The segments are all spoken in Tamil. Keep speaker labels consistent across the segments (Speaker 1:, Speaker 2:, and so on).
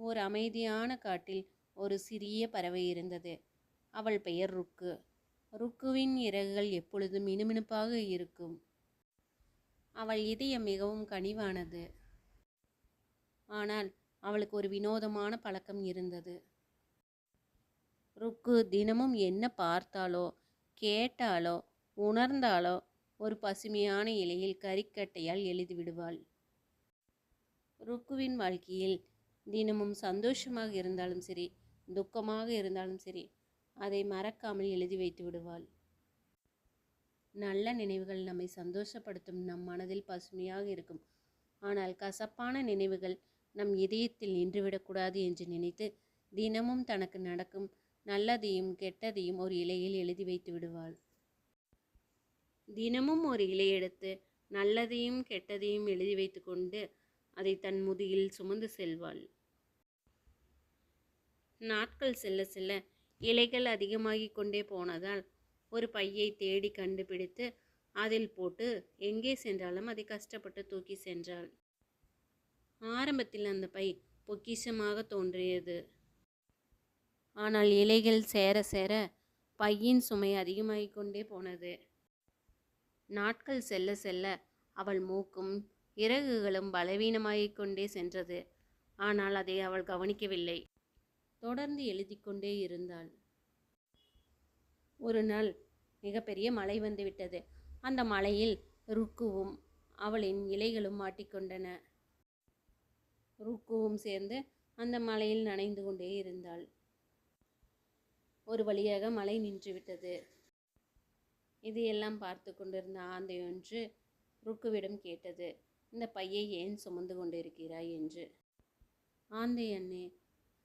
Speaker 1: ஓர் அமைதியான காட்டில் ஒரு சிறிய பறவை இருந்தது. அவள் பெயர் ருக்கு. ருக்குவின் இறகுகள் எப்பொழுதும் மினுமினுப்பாக இருக்கும். அவள் இதயம் மிகவும் கனிவானது. ஆனால் அவளுக்கு ஒரு வினோதமான பழக்கம் இருந்தது. ருக்கு தினமும் என்ன பார்த்தாலோ கேட்டாலோ உணர்ந்தாலோ ஒரு பசுமையான இலையில் கறிக்கட்டையால் எழுதி விடுவாள். ருக்குவின் வாழ்க்கையில் தினமும் சந்தோஷமாக இருந்தாலும் சரி துக்கமாக இருந்தாலும் சரி அதை மறக்காமல் எழுதி வைத்து விடுவாள். நல்ல நினைவுகள் நம்மை சந்தோஷப்படுத்தும் நம் மனதில் பசுமையாக இருக்கும். ஆனால் கசப்பான நினைவுகள் நம் இதயத்தில் நின்றுவிடக்கூடாது என்று நினைத்து தினமும் தனக்கு நடக்கும் நல்லதையும் கெட்டதையும் ஒரு இலையில் எழுதி வைத்து விடுவாள். தினமும் ஒரு இலை எடுத்து நல்லதையும் கெட்டதையும் எழுதி வைத்து கொண்டு அதை தன் முதுகில் சுமந்து செல்வாள். நாட்கள் செல்ல செல்ல இலைகள் அதிகமாகி கொண்டே போனதால் ஒரு பையை தேடி கண்டுபிடித்து அதில் போட்டு எங்கே சென்றாலும் அதை கஷ்டப்பட்டு தூக்கி சென்றாள். ஆரம்பத்தில் அந்த பை பொக்கிஷமாக தோன்றியது. ஆனால் இலைகள் சேர சேர பையின் சுமை அதிகமாகிக் கொண்டே போனது. நாட்கள் செல்ல செல்ல அவள் மூக்கும் இறகுகளும் பலவீனமாகிக் கொண்டே சென்றது. ஆனால் அதை அவள் கவனிக்கவில்லை. தொடர்ந்து எழுதி கொண்டே இருந்தாள். ஒரு நாள் மிகப்பெரிய மழை வந்துவிட்டது அந்த மலையில் ருக்குவும் அவளின் இலைகளும் மாட்டிக்கொண்டன ருக்குவும் சேர்ந்து அந்த மலையில் நனைந்து கொண்டே இருந்தாள். ஒரு வழியாக மழை நின்றுவிட்டது இதையெல்லாம் பார்த்து கொண்டிருந்த ஆந்தை ஒன்று ருக்குவிடம் கேட்டது. இந்த பையை ஏன் சுமந்து கொண்டிருக்கிறாய் என்று. ஆந்தை அண்ணே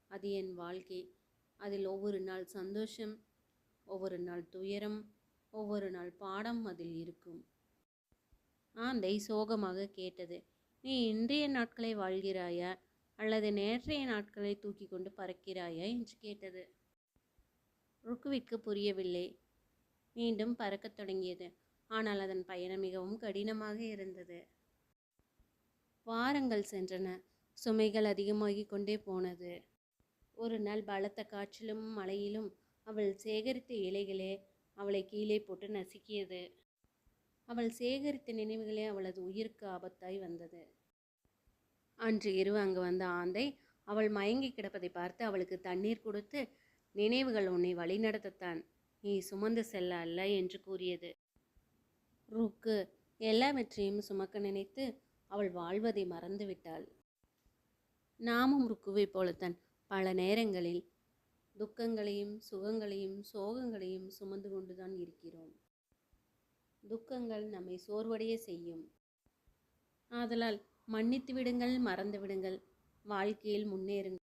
Speaker 1: அது என் வாழ்க்கை. அதில் ஒவ்வொரு நாள் சந்தோஷம் ஒவ்வொரு நாள் துயரம் ஒவ்வொரு நாள் பாடம் அதில் இருக்கும். ஆந்தை சோகமாக கேட்டது. நீ இன்றைய நாட்களை வாழ்கிறாயா? அல்லது நேற்றைய நாட்களை தூக்கி கொண்டு பறக்கிறாயா? என்று கேட்டது. ருக்குவிற்கு புரியவில்லை. மீண்டும் பறக்கத் தொடங்கியது. ஆனால் அதன் பயணம் மிகவும் கடினமாக இருந்தது. வாரங்கள் சென்றன. சுமைகள் அதிகமாகிக் கொண்டே போனது. ஒரு நாள் பலத்த காற்றிலும் மழையிலும் அவள் சேகரித்த இலைகளே அவளை கீழே போட்டு நசுக்கியது. அவள் சேகரித்த நினைவுகளே அவளது உயிருக்கு ஆபத்தாய் வந்தது. அன்று இரவு அங்கு வந்த ஆந்தை அவள் மயங்கி கிடப்பதை பார்த்து அவளுக்கு தண்ணீர் கொடுத்து நினைவுகள் உன்னை வழிநடத்தத்தான் நீ சுமந்து செல்ல அல்ல என்று கூறியது. ருக்கு எல்லாவற்றையும் சுமக்க நினைத்து அவள் வாழ்வதை மறந்துவிட்டாள். நாமும் ருக்குவை போலத்தான். பல நேரங்களில் துக்கங்களையும் சுகங்களையும் சோகங்களையும் சுமந்து கொண்டுதான் இருக்கிறோம். துக்கங்கள் நம்மை சோர்வடைய செய்யும். ஆதலால் மன்னித்து விடுங்கள் மறந்து விடுங்கள் வாழ்க்கையில் முன்னேறுங்கள்.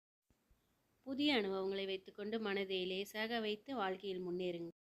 Speaker 1: புதிய அனுபவங்களை வைத்துக்கொண்டு மனதை லேசாக வைத்து வாழ்க்கையில் முன்னேறுங்கள்.